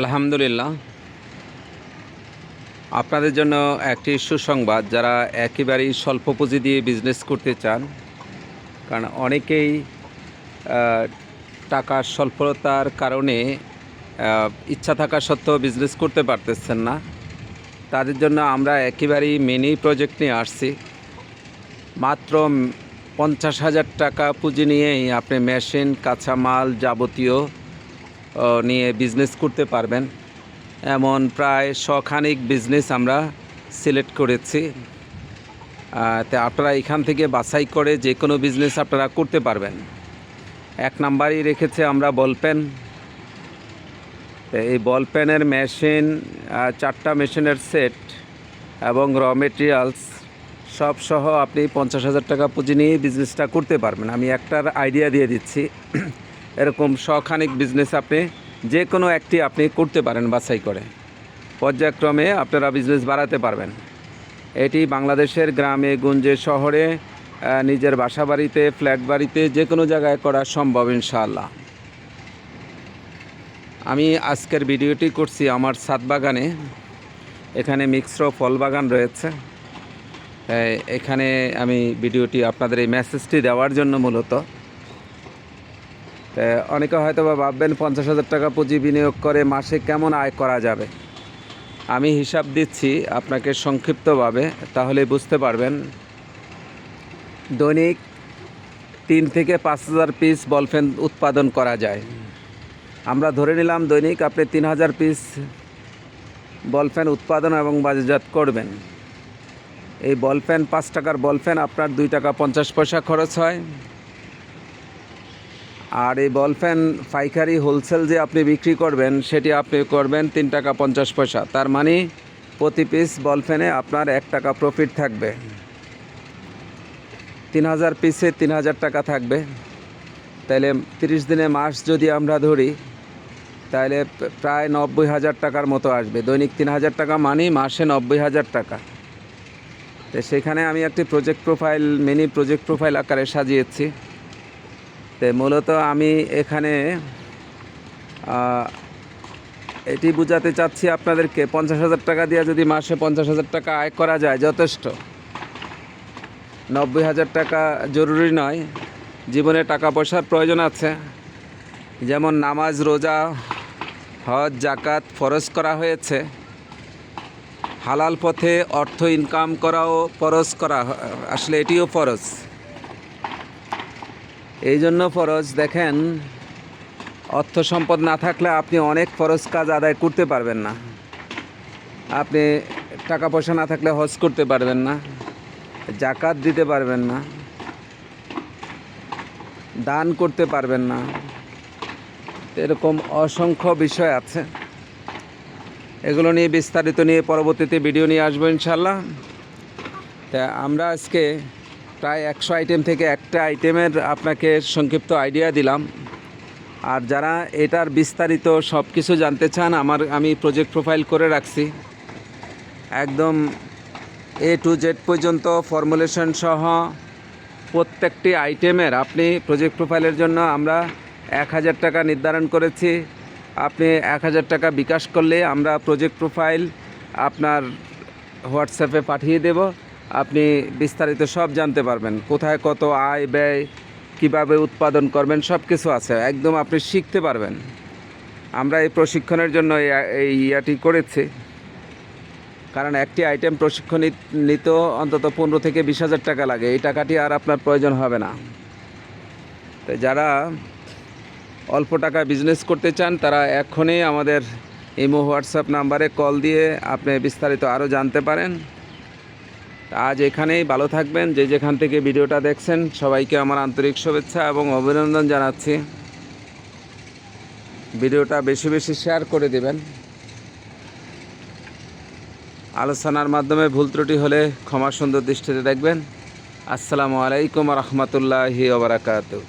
আলহামদুলিল্লাহ। আপনাদের জন্য একটি সুসংবাদ, যারা একেবারেই স্বল্প পুঁজি দিয়ে বিজনেস করতে চান, কারণ অনেকেই টাকার স্বল্পতার কারণে ইচ্ছা থাকা সত্ত্বেও বিজনেস করতে পারতেছেন না। তাদের জন্য আমরা একেবারেই মিনি প্রজেক্ট নিয়ে আসছি। মাত্র পঞ্চাশ হাজার টাকা পুঁজি নিয়েই আপনি মেশিন কাঁচামাল যাবতীয় নিয়ে বিজনেস করতে পারবেন। এমন প্রায় শখানিক বিজনেস আমরা সিলেক্ট করেছি। তো আপনারা এখান থেকে বাছাই করে যে কোনো বিজনেস আপনারা করতে পারবেন। এক নাম্বারই রেখেছে আমরা বল পেন এই বল পেনের মেশিন চারটা মেশিনের সেট এবং র মেটেরিয়ালস সব সহ আপনি পঞ্চাশ হাজার টাকা পুঁজি নিয়ে বিজনেসটা করতে পারবেন। আমি একটার আইডিয়া দিয়ে দিচ্ছি। এরকম শখানিক বিজনেস আপনি যে কোনো একটি আপনি করতে পারেন বাছাই করে। পর্যায়ক্রমে আপনারা বিজনেস বাড়াতে পারবেন। এটি বাংলাদেশের গ্রামে, গঞ্জে, শহরে নিজের বাসা বাড়িতে ফ্ল্যাট বাড়িতে যে কোনো জায়গায় করা সম্ভব ইনশাআল্লাহ। আমি আজকের ভিডিওটি করছি আমার ছাদ বাগানে। এখানে মিক্সড ফল বাগান রয়েছে। এখানে আমি ভিডিওটি আপনাদের এই মেসেজটি দেওয়ার জন্য মূলত। অনেকে হয়তো বা ভাববেন পঞ্চাশ হাজার টাকা পুঁজি বিনিয়োগ করে মাসে কেমন আয় করা যাবে? আমি হিসাব দিচ্ছি আপনাকে সংক্ষিপ্তভাবে তাহলে বুঝতে পারবেন। দৈনিক তিন থেকে পাঁচ হাজার পিস বলফেন উৎপাদন করা যায়। আমরা ধরে নিলাম দৈনিক আপনি তিন হাজার পিস বলফেন উৎপাদন এবং বাজারজাত করবেন। এই বলপেন পাঁচ টাকার বলপেন আপনার দুই টাকা পঞ্চাশ পয়সা খরচ হয়। আর এই বল ফ্যান পাইকারি হোলসেল যে আপনি বিক্রি করবেন, সেটি আপনি করবেন তিন টাকা পঞ্চাশ পয়সা। তার মানে প্রতি পিস বলপেনে আপনার এক টাকা প্রফিট থাকবে। তিন হাজার পিসে তিন হাজার টাকা থাকবে। তাহলে তিরিশ দিনে মাস যদি আমরা ধরি তাহলে প্রায় নব্বই হাজার টাকার মতো আসবে। দৈনিক তিন হাজার টাকা মানি মাসে নব্বই হাজার টাকা। তো সেখানে আমি একটি project profile mini project profile আকারে সাজিয়েছি। তো, মূলত আমি এখানে এটি বোঝাতে চাচ্ছি আপনাদেরকে, পঞ্চাশ হাজার টাকা দিয়ে যদি মাসে পঞ্চাশ হাজার টাকা আয় করা যায়, যথেষ্ট। নব্বই হাজার টাকা জরুরি নয়। জীবনে টাকা পয়সার প্রয়োজন আছে। যেমন নামাজ, রোজা, হজ জাকাত ফরজ করা হয়েছে। হালাল পথে অর্থ ইনকাম করাও ফরজ করা, আসলে এটিও ফরজ। এই জন্য ফরজ, দেখেন, অর্থ সম্পদ না থাকলে আপনি অনেক ফরজ কাজ আদায় করতে পারবেন না। আপনি টাকা পয়সা না থাকলে হজ করতে পারবেন না, জাকাত দিতে পারবেন না, দান করতে পারবেন না। এরকম অসংখ্য বিষয় আছে। এগুলো নিয়ে বিস্তারিত নিয়ে পরবর্তীতে ভিডিও নিয়ে আসব ইনশাল্লাহ তা আমরা আজকে প্রায় একশো আইটেম থেকে একটা আইটেমের আপনাকে সংক্ষিপ্ত আইডিয়া দিলাম। আর যারা এটার বিস্তারিত সব কিছু জানতে চান, আমার, আমি প্রজেক্ট প্রোফাইল করে রাখছি। একদম এ টু জেড পর্যন্ত ফর্মুলেশন সহ প্রত্যেকটি আইটেমের আপনি প্রজেক্ট প্রোফাইলের জন্য আমরা এক হাজার টাকা নির্ধারণ করেছি। আপনি এক হাজার টাকা বিকাশ করলে আমরা প্রজেক্ট প্রোফাইল আপনার হোয়াটসঅ্যাপে পাঠিয়ে দেব। আপনি বিস্তারিত সব জানতে পারবেন। কোথায় কত আয় ব্যয়, কীভাবে উৎপাদন করবেন সব কিছু আছে। একদম আপনি শিখতে পারবেন। আমরা এই প্রশিক্ষণের জন্য এই- ইয়াটি করেছি। কারণ একটি আইটেম প্রশিক্ষণ নিত- নিতেও অন্তত পনেরো থেকে বিশ হাজার টাকা লাগে। এই টাকাটি আর আপনার প্রয়োজন হবে না। তো যারা অল্প টাকা বিজনেস করতে চান, তারা এখনই আমাদের ইমো, হোয়াটসঅ্যাপ নাম্বারে কল দিয়ে আপনি বিস্তারিত আরও জানতে পারেন। আজ এখানেই ভালো থাকবেন। যে যেখান থেকে ভিডিওটা দেখছেন, সবাইকে আমার আন্তরিক শুভেচ্ছা এবং অভিনন্দন জানাচ্ছি। ভিডিওটা বেশি বেশি শেয়ার করে দেবেন। আলোচনার মাধ্যমে ভুল ত্রুটি হলে ক্ষমা সুন্দর দৃষ্টিতে দেখবেন। আসসালামু আলাইকুম রহমতুল্লাহি ওবরাকাতু